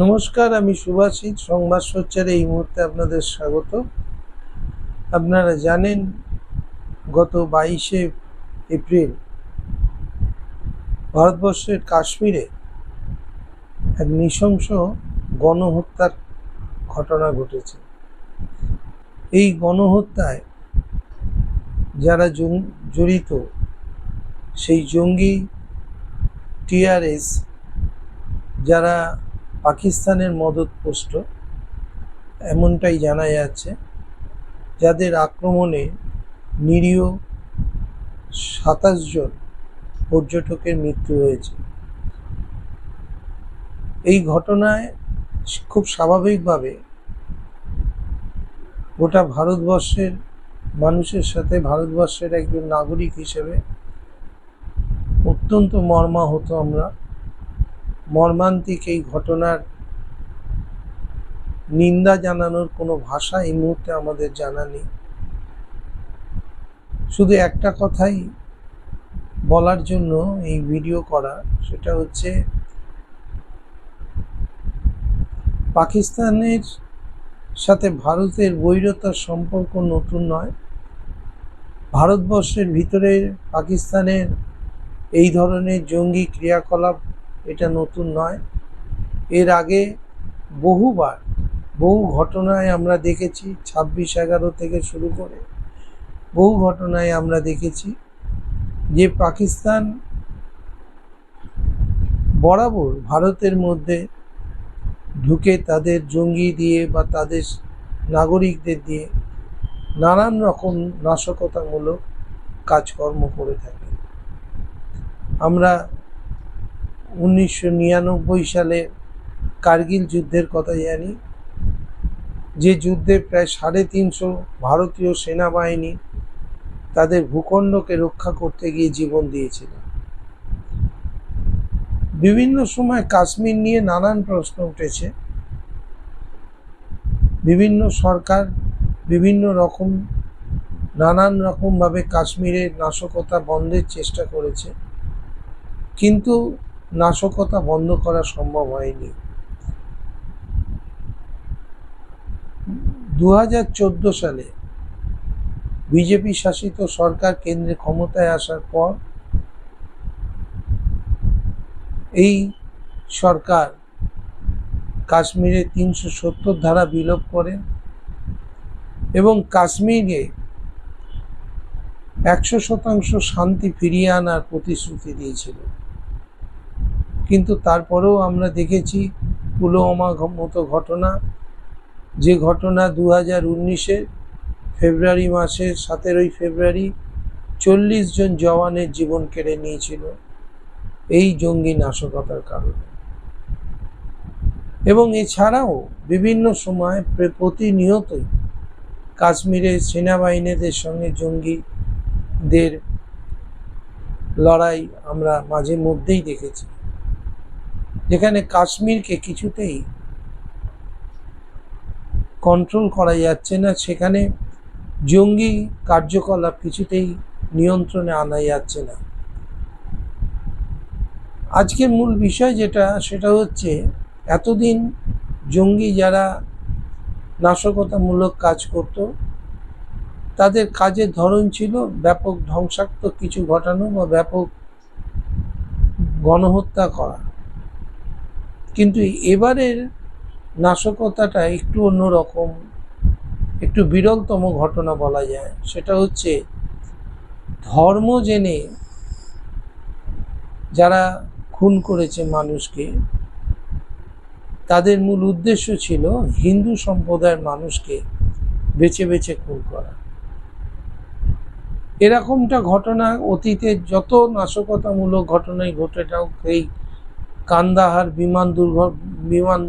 নমস্কার, আমি সুভাষিত। সংবাদ সোচ্চারে এই মুহূর্তে আপনাদের স্বাগত। আপনারা জানেন, গত বাইশে এপ্রিল ভারতবর্ষের কাশ্মীরে এক নৃশংস গণহত্যার ঘটনা ঘটেছে। এই গণহত্যায় যারা জড়িত, সেই জঙ্গি টিআরএস যারা পাকিস্তানের মদতপুষ্ট এমনটাই জানা যাচ্ছে। যাদের আক্রমণে নিরীহ সাতাশ জন পর্যটকের মৃত্যু হয়েছে। এই ঘটনায় খুব স্বাভাবিকভাবে গোটা ভারতবর্ষের মানুষের সাথে ভারতবর্ষের একজন নাগরিক হিসেবে অত্যন্ত মর্মাহত আমরা। মর্মান্তিক এই ঘটনার নিন্দা জানানোর কোনো ভাষা এই মুহূর্তে আমাদের জানা নেই। শুধু একটা কথাই বলার জন্য এই ভিডিও করা, সেটা হচ্ছে পাকিস্তানের সাথে ভারতের বৈরতার সম্পর্ক নতুন নয়। ভারতবর্ষের ভিতরে পাকিস্তানের এই ধরনের জঙ্গি ক্রিয়াকলাপ এটা নতুন নয়। এর আগে বহুবার, বহু ঘটনায় আমরা দেখেছি, ছাব্বিশ এগারো থেকে শুরু করে বহু ঘটনায় আমরা দেখেছি যে পাকিস্তান বরাবর ভারতের মধ্যে ঢুকে তাদের জঙ্গি দিয়ে বা তাদের নাগরিকদের দিয়ে নানান রকম নাশকতামূলক কাজকর্ম করে থাকে। আমরা উনিশশো নিরানব্বই সালে কার্গিল যুদ্ধের কথা জানি। যে যুদ্ধে প্রায় সাড়ে তিনশো ভারতীয় সেনাবাহিনী তাদের ভূখণ্ডকে রক্ষা করতে গিয়ে জীবন দিয়েছিল। বিভিন্ন সময় কাশ্মীর নিয়ে নানান প্রশ্ন উঠেছে। বিভিন্ন সরকার বিভিন্ন রকম, নানান রকমভাবে কাশ্মীরের নাশকতা বন্ধের চেষ্টা করেছে। কিন্তু নাশকতা বন্ধ করা সম্ভব হয়নি। দু হাজার চোদ্দ সালে বিজেপি শাসিত সরকার কেন্দ্রে ক্ষমতায় আসার পর এই সরকার কাশ্মীরে তিনশো সত্তর ধারা বিলোপ করেন এবং কাশ্মীরে একশো শতাংশ শান্তি ফিরিয়ে আনার প্রতিশ্রুতি দিয়েছিল। কিন্তু তারপরেও আমরা দেখেছি পুলওয়ামা মতো ঘটনা। যে ঘটনা দু হাজার উনিশের ফেব্রুয়ারি মাসের সতেরোই ফেব্রুয়ারি চল্লিশ জন জওয়ানের জীবন কেড়ে নিয়েছিল এই জঙ্গি নাশকতার কারণে। এবং এছাড়াও বিভিন্ন সময় প্রতিনিয়তই কাশ্মীরের সেনাবাহিনীদের সঙ্গে জঙ্গিদের লড়াই আমরা মাঝে মধ্যেই দেখেছি। যেখানে কাশ্মীরকে কিছুতেই কন্ট্রোল করা যাচ্ছে না, সেখানে জঙ্গি কার্যকলাপ কিছুতেই নিয়ন্ত্রণে আনা যাচ্ছে না। আজকের মূল বিষয় যেটা, সেটা হচ্ছে এতদিন জঙ্গি যারা নাশকতামূলক কাজ করত, তাদের কাজের ধরন ছিল ব্যাপক ধ্বংসাত্মক কিছু ঘটানো বা ব্যাপক গণহত্যা করা। কিন্তু এবারের নাশকতাটা একটু অন্যরকম, একটু বিরলতম ঘটনা বলা যায়। সেটা হচ্ছে, ধর্ম জেনে যারা খুন করেছে মানুষকে, তাদের মূল উদ্দেশ্য ছিল হিন্দু সম্প্রদায়ের মানুষকে বেছে বেছে খুন করা। এরকমটা ঘটনা অতীতে যত নাশকতামূলক ঘটনাই ঘটে যাও এই কান্দাহার বিমান দুর্ঘ বিমান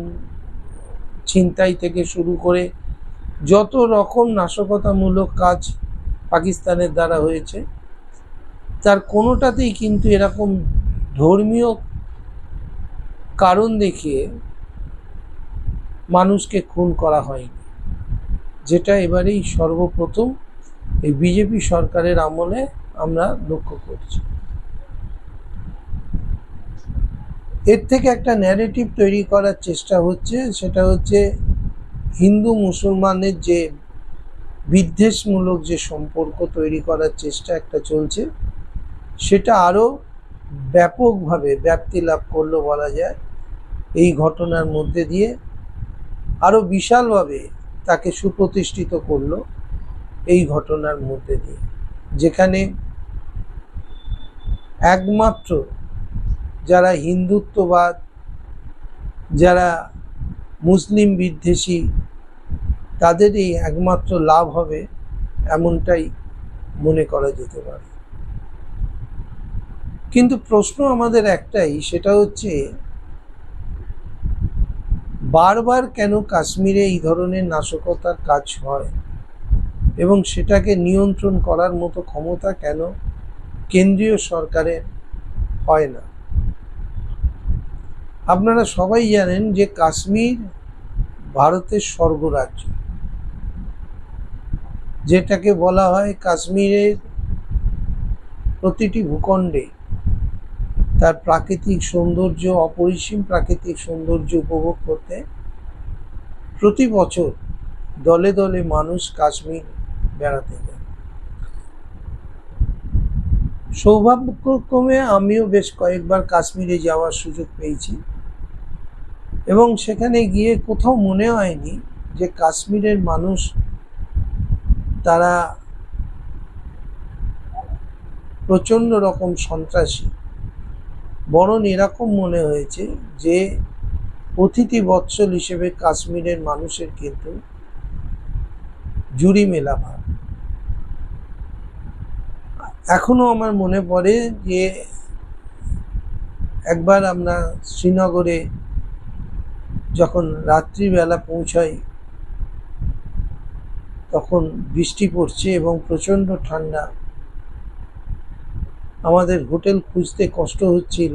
ছিনতাই থেকে শুরু করে যত রকম নাশকতামূলক কাজ পাকিস্তানের দ্বারা হয়েছে, তার কোনোটাতেই কিন্তু এরকম ধর্মীয় কারণ দেখিয়ে মানুষকে খুন করা হয়নি। যেটা এবারেই সর্বপ্রথম এই বিজেপি সরকারের আমলে আমরা লক্ষ্য করছি। এর থেকে একটা ন্যারেটিভ তৈরি করার চেষ্টা হচ্ছে, সেটা হচ্ছে হিন্দু মুসলমানের যে বিদ্বেষমূলক যে সম্পর্ক তৈরি করার চেষ্টা একটা চলছে, সেটা আরও ব্যাপকভাবে ব্যাপ্তি লাভ করল বলা যায়। এই ঘটনার মধ্যে দিয়ে আরও বিশালভাবে তাকে সুপ্রতিষ্ঠিত করল এই ঘটনার মধ্যে দিয়ে, যেখানে একমাত্র যারা হিন্দুত্ববাদ, যারা মুসলিম বিদ্বেষী, তাদেরই একমাত্র লাভ হবে এমনটাই মনে করা যেতে পারে। কিন্তু প্রশ্ন আমাদের একটাই, সেটা হচ্ছে, বারবার কেন কাশ্মীরে এই ধরনের নাশকতার কাজ হয়? এবং সেটাকে নিয়ন্ত্রণ করার মতো ক্ষমতা কেন কেন্দ্রীয় সরকারের হয় না? আপনারা সবাই জানেন যে কাশ্মীর ভারতের স্বর্গরাজ্য। যেটাকে বলা হয় কাশ্মীরের প্রতিটি ভূখণ্ডে তার প্রাকৃতিক সৌন্দর্য, অপরিসীম প্রাকৃতিক সৌন্দর্য উপভোগ করতে প্রতি বছর দলে দলে মানুষ কাশ্মীর বেড়াতে যায়। সৌভাগ্যক্রমে আমিও বেশ কয়েকবার কাশ্মীরে যাওয়ার সুযোগ পেয়েছি। এবং সেখানে গিয়ে কোথাও মনে হয়নি যে কাশ্মীরের মানুষ তারা প্রচণ্ড রকম সন্ত্রাসী। বরং এরকম মনে হয়েছে যে অতিথি বৎসল হিসেবে কাশ্মীরের মানুষের কিন্তু জুড়ি মেলা ভাব এখনও আমার মনে পড়ে যে একবার আমরা শ্রীনগরে যখন রাত্রিবেলা পৌঁছাই, তখন বৃষ্টি পড়ছে এবং প্রচণ্ড ঠান্ডা। আমাদের হোটেল খুঁজতে কষ্ট হচ্ছিল।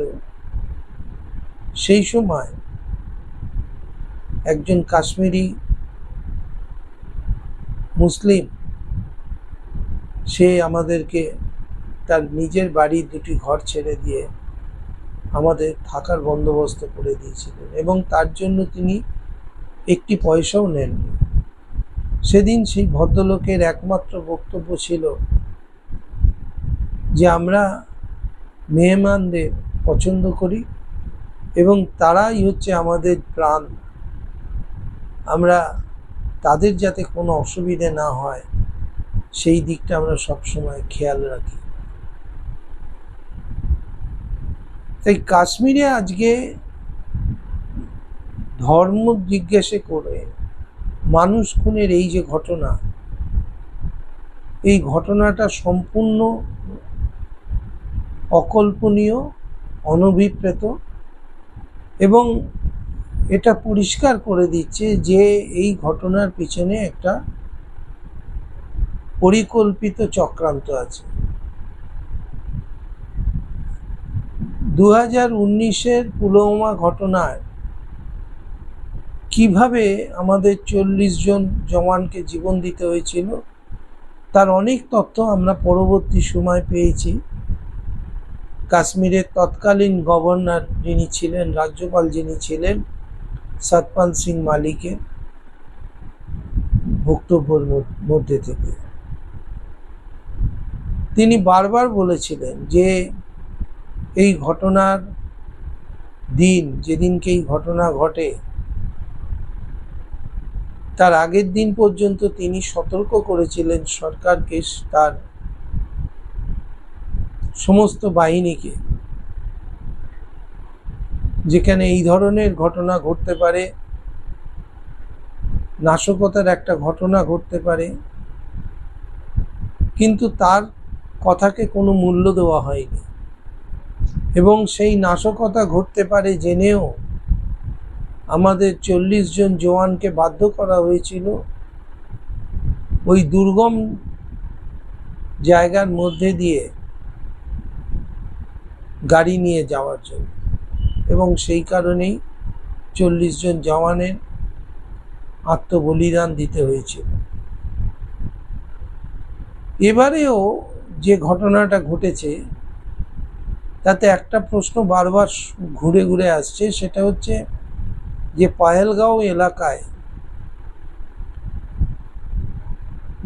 সেই সময় একজন কাশ্মীরি মুসলিম, সে আমাদেরকে তার নিজের বাড়ি দুটি ঘর ছেড়ে দিয়ে আমাদের থাকার বন্দোবস্ত করে দিয়েছিলেন এবং তার জন্য তিনি একটি পয়সাও নেননি। সেদিন সেই ভদ্রলোকের একমাত্র বক্তব্য ছিল যে, আমরা মেহমানদের পছন্দ করি এবং তারাই হচ্ছে আমাদের প্রাণ। আমরা তাদের যাতে কোনো অসুবিধে না হয়, সেই দিকটা আমরা সবসময় খেয়াল রাখি। তাই কাশ্মীরে আজকে ধর্ম জিজ্ঞাসা করে মানুষ খুনের এই যে ঘটনা, এই ঘটনাটা সম্পূর্ণ অকল্পনীয়, অনভিপ্রেত এবং এটা পরিষ্কার করে দিচ্ছে যে এই ঘটনার পিছনে একটা পরিকল্পিত চক্রান্ত আছে। দু হাজার উনিশের পুলওয়ামা ঘটনায় কীভাবে আমাদের চল্লিশ জন জওয়ানকে জীবন দিতে হয়েছিল, তার অনেক তথ্য আমরা পরবর্তী সময় পেয়েছি। কাশ্মীরের তৎকালীন গভর্নর যিনি ছিলেন, রাজ্যপাল যিনি ছিলেন, সতপাল সিং মালিকের বক্তব্যের মধ্যে থেকে। তিনি বারবার বলেছিলেন যে এই ঘটনার দিন, যেদিনকে এই ঘটনা ঘটে, তার আগের দিন পর্যন্ত তিনি সতর্ক করেছিলেন সরকারকে তার সমস্ত বাহিনীকে, যেখানে এই ধরনের ঘটনা ঘটতে পারে, নাশকতার একটা ঘটনা ঘটতে পারে, কিন্তু তার কথাকে কোনো মূল্য দেওয়া হয়নি। এবং সেই নাশকতা ঘটতে পারে জেনেও আমাদের চল্লিশ জন জওয়ানকে বাধ্য করা হয়েছিল। ওই দুর্গম জায়গার মধ্যে দিয়ে গাড়ি নিয়ে যাওয়ার জন্য। এবং সেই কারণেই চল্লিশ জন জওয়ানের আত্মবলিদান দিতে হয়েছিল। এবারেও যে ঘটনাটা ঘটেছে তাতে একটা প্রশ্ন বারবার ঘুরে ঘুরে আসছে, সেটা হচ্ছে যে পায়েলগাঁও এলাকায়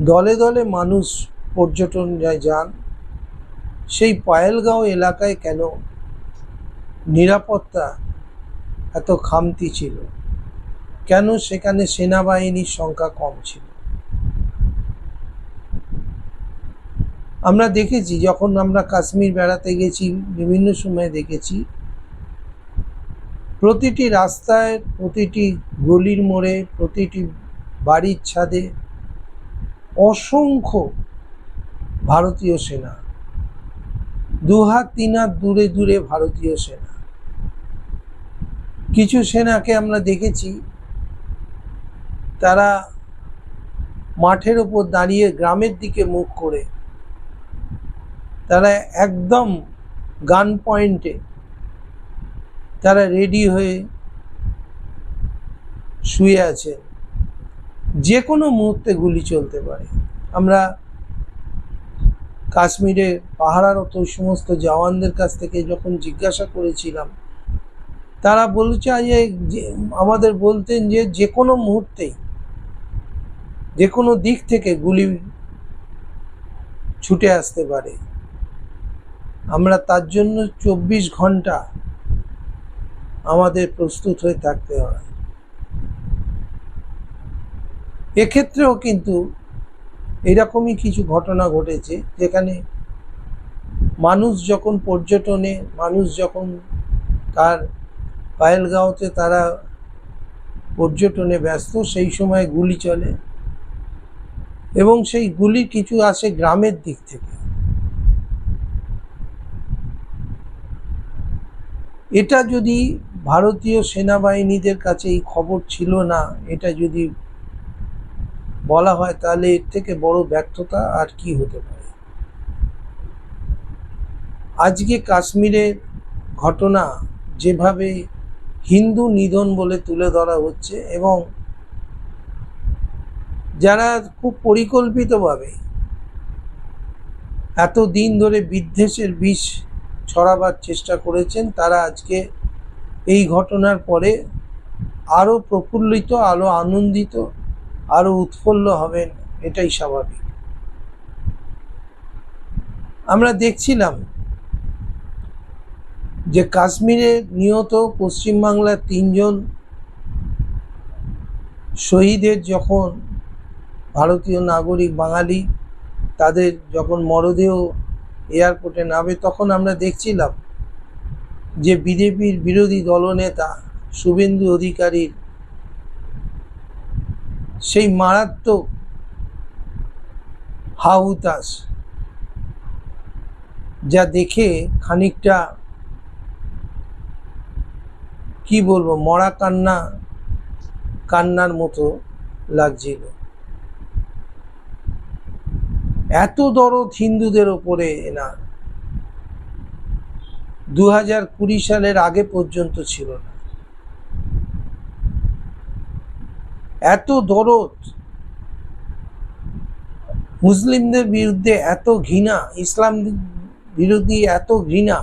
দলে দলে মানুষ পর্যটন যান, সেই পায়েলগাঁও এলাকায় কেন নিরাপত্তা এত খামতি ছিল? কেন সেখানে সেনাবাহিনীর সংখ্যা কম ছিল? আমরা দেখেছি, যখন আমরা কাশ্মীর বেড়াতে গেছি, বিভিন্ন সময় দেখেছি, প্রতিটি রাস্তায়, প্রতিটি গলির মোড়ে, প্রতিটি বাড়ির ছাদে অসংখ্য ভারতীয় সেনা। দু হাত, তিন হাত দূরে দূরে ভারতীয় সেনা। কিছু সেনাকে আমরা দেখেছি, তারা মাঠের ওপর দাঁড়িয়ে গ্রামের দিকে মুখ করে তারা একদম গান পয়েন্টে, তারা রেডি হয়ে শুয়ে আছেন যে কোনো মুহূর্তে গুলি চলতে পারে। আমরা কাশ্মীরে পাহারারত সমস্ত জওয়ানদের কাছ থেকে যখন জিজ্ঞাসা করেছিলাম, তারা বলছে যে- আমাদের বলতেন যে যে কোনো মুহূর্তেই যে কোনো দিক থেকে গুলি ছুটে আসতে পারে। আমরা তার জন্য চব্বিশ ঘণ্টা আমাদের প্রস্তুত হয়ে থাকতে হয়। এক্ষেত্রেও কিন্তু এরকমই কিছু ঘটনা ঘটেছে যেখানে মানুষ যখন পর্যটনে, মানুষ যখন তার পায়েলগাঁওতে তারা পর্যটনে ব্যস্ত, সেই সময় গুলি চলে এবং সেই গুলি কিছু আসে গ্রামের দিক থেকে। এটা যদি ভারতীয় সেনাবাহিনীদের কাছে এই খবর ছিল না, এটা যদি বলা হয় তাহলে এর থেকে বড় ব্যর্থতা আর কি হতে পারে? আজকে কাশ্মীরের ঘটনা যেভাবে হিন্দু নিধন বলে তুলে ধরা হচ্ছে এবং যারা খুব পরিকল্পিতভাবে এত দিন ধরে বিদ্বেষের বিষ ছড়াবার চেষ্টা করেছেন, তারা আজকে এই ঘটনার পরে আরও প্রফুল্লিত, আরও আনন্দিত, আরও উৎফুল্ল হবেন, এটাই স্বাভাবিক। আমরা দেখছিলাম যে কাশ্মীরে নিহত পশ্চিমবাংলার তিনজন শহীদের যখন ভারতীয় নাগরিক বাঙালি, তাদের যখন মরদেহ এয়ারপোর্টে নামে, তখন আমরা দেখছিলাম যে বিজেপির বিরোধী দলনেতা শুভেন্দু অধিকারীর সেই মারাত্মক হাউতাস যা দেখে খানিকটা, কি বলব, মরা কান্না, কান্নার মতো লাগছিল। এত দরদ হিন্দুদের ওপরে এনার দু হাজার কুড়ি সালের আগে পর্যন্ত ছিল না। এত দরদ। মুসলিমদের বিরুদ্ধে এত ঘৃণা, ইসলাম বিরোধী এত ঘৃণা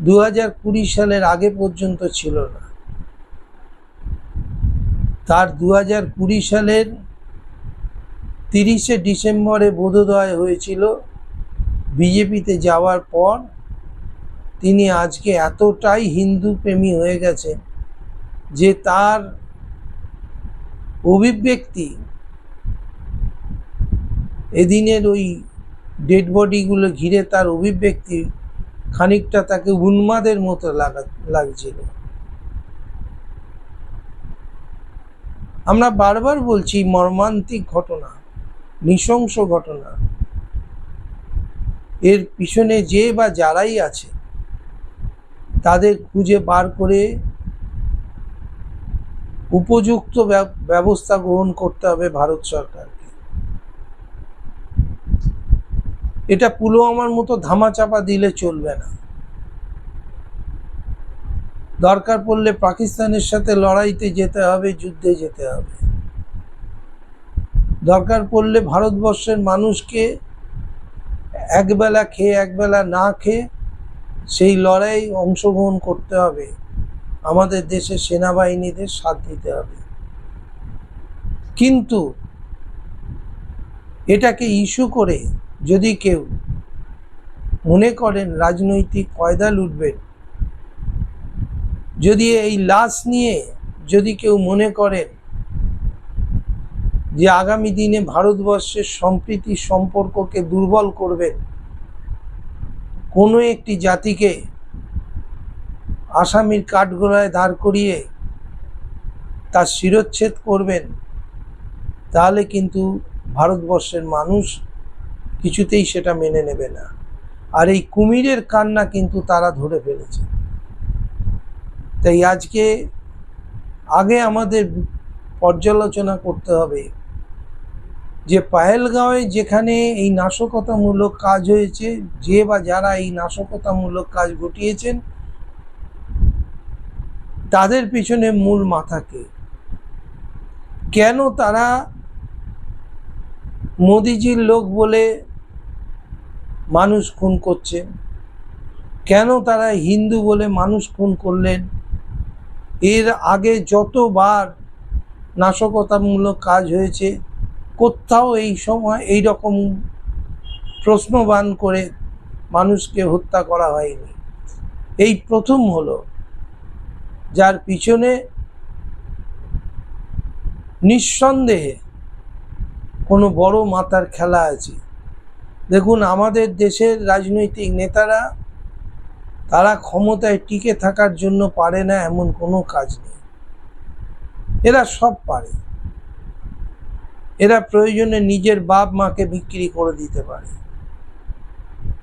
দু হাজার কুড়ি সালের আগে পর্যন্ত ছিল না। তার দু হাজার কুড়ি সালের তিরিশে ডিসেম্বরে বোধোদয় হয়েছিল। বিজেপিতে যাওয়ার পর তিনি আজকে এতটাই হিন্দু প্রেমী হয়ে গেছে যে তার অভিব্যক্তি এদিনের ওই ডেড বডিগুলো ঘিরে তার অভিব্যক্তি খানিকটা তাকে উন্মাদের মতো লাগা, লাগছিল। আমরা বারবার বলছি মর্মান্তিক ঘটনা। নৃশংস ঘটনা। এর পিছনে যে বা যারাই আছে, তাদের খুঁজে বার করে উপযুক্ত ব্যবস্থা গ্রহণ করতে হবে ভারত সরকারকে। এটা পুলওয়ামার মতো ধামাচাপা দিলে চলবে না। দরকার পড়লে পাকিস্তানের সাথে লড়াইতে যেতে হবে, যুদ্ধে যেতে হবে। দরকার পড়লে ভারতবর্ষের মানুষকে একবেলা খেয়ে, একবেলা না খেয়ে সেই লড়াই অংশগ্রহণ করতে হবে। আমাদের দেশের সেনাবাহিনীদের সাথ দিতে হবে। কিন্তু এটাকে ইস্যু করে যদি কেউ মনে করেন রাজনৈতিক কয়দা লুটবেন, যদি এই লাশ নিয়ে যদি কেউ মনে করেন যে আগামী দিনে ভারতবর্ষের সম্প্রীতি সম্পর্ককে দুর্বল করবেন কোনো একটি জাতিকে আসামির কাঠগোড়ায় দাঁড় করিয়ে তার শিরচ্ছেদ করবেন, তাহলে কিন্তু ভারতবর্ষের মানুষ কিছুতেই সেটা মেনে নেবে না। আর এই কুমিরের কান্না কিন্তু তারা ধরে ফেলেছে। তাই আজকে আগে আমাদের পর্যালোচনা করতে হবে যে পায়েলগাঁওয়ে যেখানে এই নাশকতামূলক কাজ হয়েছে, যে বা যারা এই নাশকতামূলক কাজ ঘটিয়েছেন, তাদের পিছনে মূল মাথাকে কেন তারা মোদিজির লোক বলে মানুষ খুন করছে? কেন তারা হিন্দু বলে মানুষ খুন করলেন? এর আগে যতবার নাশকতামূলক কাজ হয়েছে কোথাও এই সময় এই রকম প্রশ্নবান করে মানুষকে হত্যা করা হয়নি। এই প্রথম হলো, যার পিছনে নিঃসন্দেহে কোনো বড় মাতার খেলা আছে। দেখুন, আমাদের দেশের রাজনৈতিক নেতারা, তারা ক্ষমতায় টিকে থাকার জন্য পারে না এমন কোনো কাজ নেই। এরা সব পারে। এরা প্রয়োজনে নিজের বাপ মাকে বিক্রি করে দিতে পারে।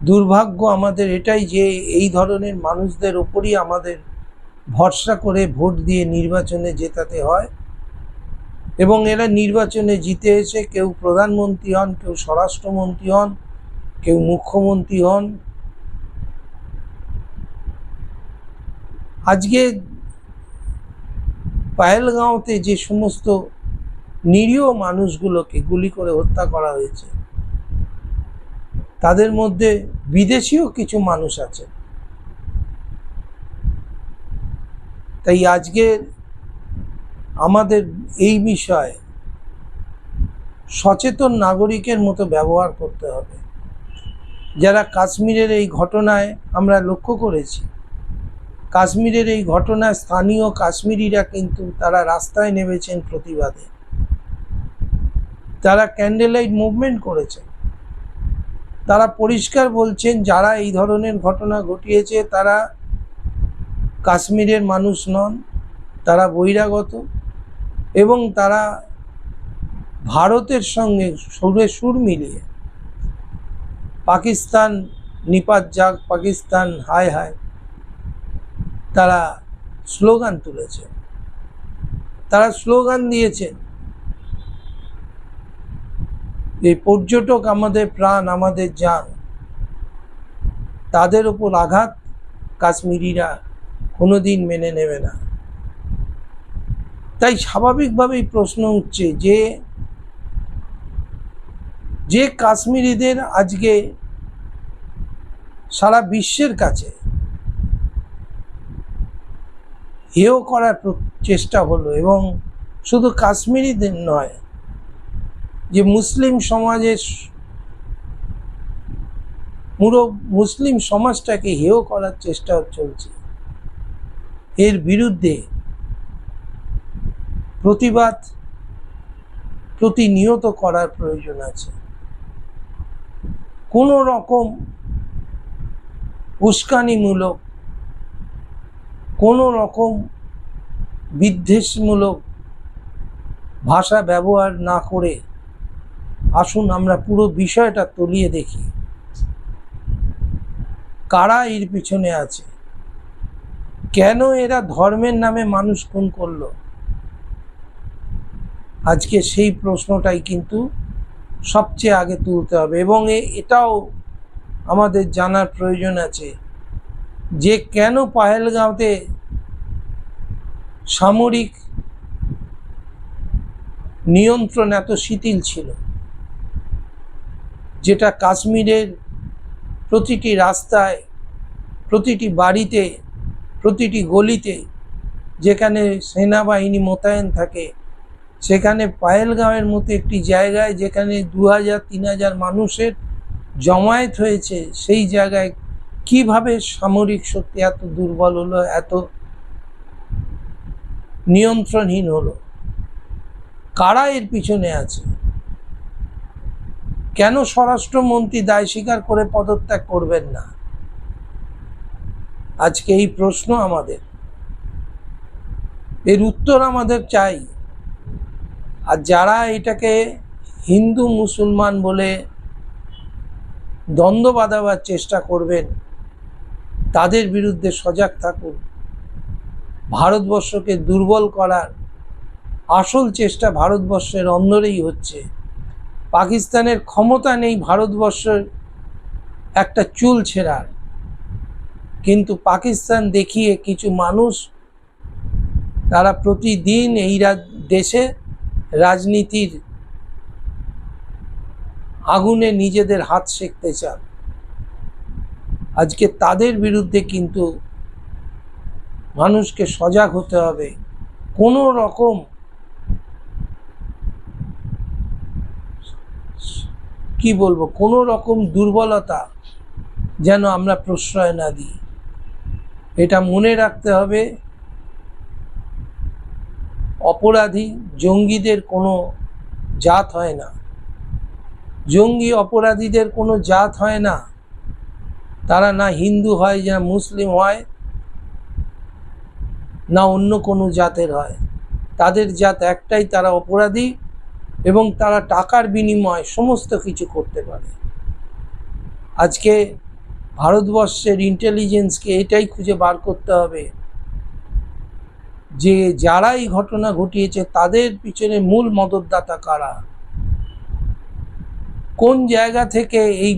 দুর্ভাগ্য আমাদের এটাই যে এই ধরনের মানুষদের ওপরই আমাদের ভরসা করে ভোট দিয়ে নির্বাচনে জেতাতে হয় এবং এরা নির্বাচনে জিতে এসে কেউ প্রধানমন্ত্রী হন, কেউ স্বরাষ্ট্রমন্ত্রী হন, কেউ মুখ্যমন্ত্রী হন। আজকে পায়েলগাঁওতে যে সমস্ত নিরীহ মানুষগুলোকে গুলি করে হত্যা করা হয়েছে। তাদের মধ্যে বিদেশিও কিছু মানুষ আছে। তাই আজকে আমাদের এই বিষয়ে সচেতন নাগরিকের মতো ব্যবহার করতে হবে। যারা কাশ্মীরের এই ঘটনায় আমরা লক্ষ্য করেছি, কাশ্মীরের এই ঘটনায় স্থানীয় কাশ্মীরিরা কিন্তু তারা রাস্তায় নেমেছেন প্রতিবাদে। তারা ক্যান্ডেল লাইট মুভমেন্ট করেছে, তারা পরিষ্কার বলছেন যারা এই ধরনের ঘটনা ঘটিয়েছে তারা কাশ্মীরের মানুষ নন, তারা বহিরাগত এবং তারা ভারতের সঙ্গে সুরে সুর মিলিয়ে পাকিস্তান নিপাত যাক, পাকিস্তান হায় হায়, তারা স্লোগান তুলেছে। তারা স্লোগান দিয়েছেন এই পর্যটক আমাদের প্রাণ, আমাদের যান তাদের ওপর আঘাত কাশ্মীরিরা কোনোদিন মেনে নেবে না। তাই স্বাভাবিকভাবেই প্রশ্ন উঠছে যে যে কাশ্মীরিদের আজকে সারা বিশ্বের কাছে হেয় করার চেষ্টা হলো এবং শুধু কাশ্মীরিদের নয় যে মুসলিম সমাজের পুরো মুসলিম সমাজটাকে হেয় করার চেষ্টা চলছে। এর বিরুদ্ধে প্রতিবাদ প্রতিনিয়ত করার প্রয়োজন আছে। কোনো রকম উস্কানিমূলক, কোনো রকম বিদ্বেষমূলক ভাষা ব্যবহার না করে আসুন আমরা পুরো বিষয়টা তলিয়ে দেখি। কারা এর পিছনে আছে? কেন এরা ধর্মের নামে মানুষ খুন করল? আজকে সেই প্রশ্নটাই কিন্তু সবচেয়ে আগে তুলতে হবে এবং এটাও আমাদের জানার প্রয়োজন আছে যে কেন পাহেলগাঁওতে সামরিক নিয়ন্ত্রণ এত শিথিল ছিল? যেটা কাশ্মীরের প্রতিটি রাস্তায়, প্রতিটি বাড়িতে, প্রতিটি গলিতে, যেখানে সেনাবাহিনী মোতায়েন থাকে, সেখানে পায়েলগাঁওয়ের মতো একটি জায়গায় যেখানে দু হাজার তিন হাজার মানুষের জমায়েত হয়েছে, সেই জায়গায় কীভাবে সামরিক শক্তি এত দুর্বল হলো, এত নিয়ন্ত্রণহীন হলো? কারা এর পিছনে আছে? কেন স্বরাষ্ট্রমন্ত্রী দায় স্বীকার করে পদত্যাগ করবেন না? আজকে এই প্রশ্ন আমাদের। এর উত্তর আমাদের চাই। আর যারা এটাকে হিন্দু মুসলমান বলে দ্বন্দ্ব বাঁধাবার চেষ্টা করবেন, তাদের বিরুদ্ধে সজাগ থাকুন। ভারতবর্ষকে দুর্বল করার আসল চেষ্টা ভারতবর্ষের অন্দরেই হচ্ছে। পাকিস্তানের ক্ষমতা নেই ভারতবর্ষের একটা চুল ছেঁড়ার। কিন্তু পাকিস্তান দেখিয়ে কিছু মানুষ তারা প্রতিদিন এই দেশে রাজনীতির আগুনে নিজেদের হাত সেঁকতে চান। আজকে তাদের বিরুদ্ধে কিন্তু মানুষকে সজাগ হতে হবে। কোনো রকম কি বলব? কোনো রকম দুর্বলতা যেন আমরা প্রশ্রয় না দিই। এটা মনে রাখতে হবে, অপরাধী জঙ্গিদের কোনো জাত হয় না। জঙ্গি অপরাধীদের কোনো জাত হয় না। তারা না হিন্দু হয়, না মুসলিম হয়, না অন্য কোনো জাতের হয়। তাদের জাত একটাই, তারা অপরাধী। এবং তারা টাকার বিনিময়ে সমস্ত কিছু করতে পারে। আজকে ভারতবর্ষের ইন্টেলিজেন্সকে এটাই খুঁজে বার করতে হবে যে যারা এই ঘটনা ঘটিয়েছে, তাদের পিছনে মূল মদতদাতা কারা? কোন জায়গা থেকে এই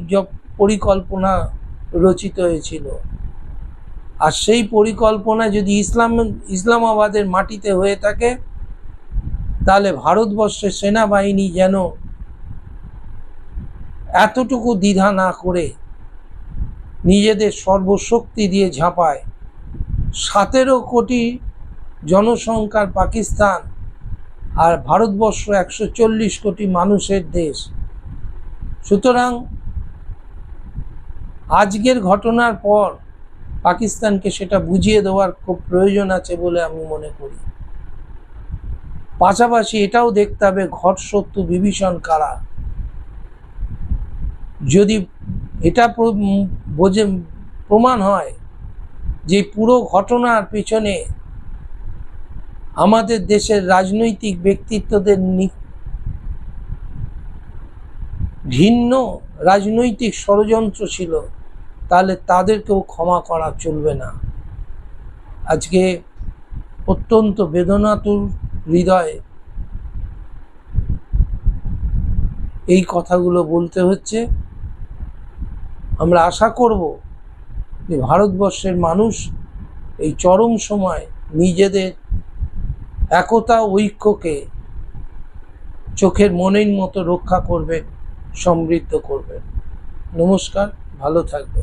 পরিকল্পনা রচিত হয়েছিল? আর সেই পরিকল্পনা যদি ইসলাম, ইসলামাবাদের মাটিতে হয়ে থাকে তাহলে ভারতবর্ষের সেনাবাহিনী যেন এতটুকু দ্বিধা না করে নিজেদের সর্বশক্তি দিয়ে ঝাঁপায়। সতেরো কোটি জনসংখ্যার পাকিস্তান আর ভারতবর্ষ একশো চল্লিশ কোটি মানুষের দেশ। সুতরাং আজকের ঘটনার পর পাকিস্তানকে সেটা বুঝিয়ে দেওয়ার খুব প্রয়োজন আছে বলে আমি মনে করি। পাশাপাশি এটাও দেখতে হবে ঘট শত্রু বিভীষণ কারা। যদি এটা বোঝে, প্রমাণ হয় যে পুরো ঘটনার পিছনে আমাদের দেশের রাজনৈতিক ব্যক্তিত্বদের ভিন্ন রাজনৈতিক ষড়যন্ত্র ছিল, তাহলে তাদেরকেও ক্ষমা করা চলবে না। আজকে অত্যন্ত বেদনাতুর হৃদয়ে এই কথাগুলো বলতে হচ্ছে, আমরা আশা করব যে ভারতবর্ষের মানুষ এই চরম সময় নিজেদের একতা ঐক্যকে চোখের মনের মতো রক্ষা করবে, সমৃদ্ধ করবে। নমস্কার, ভালো থাকবে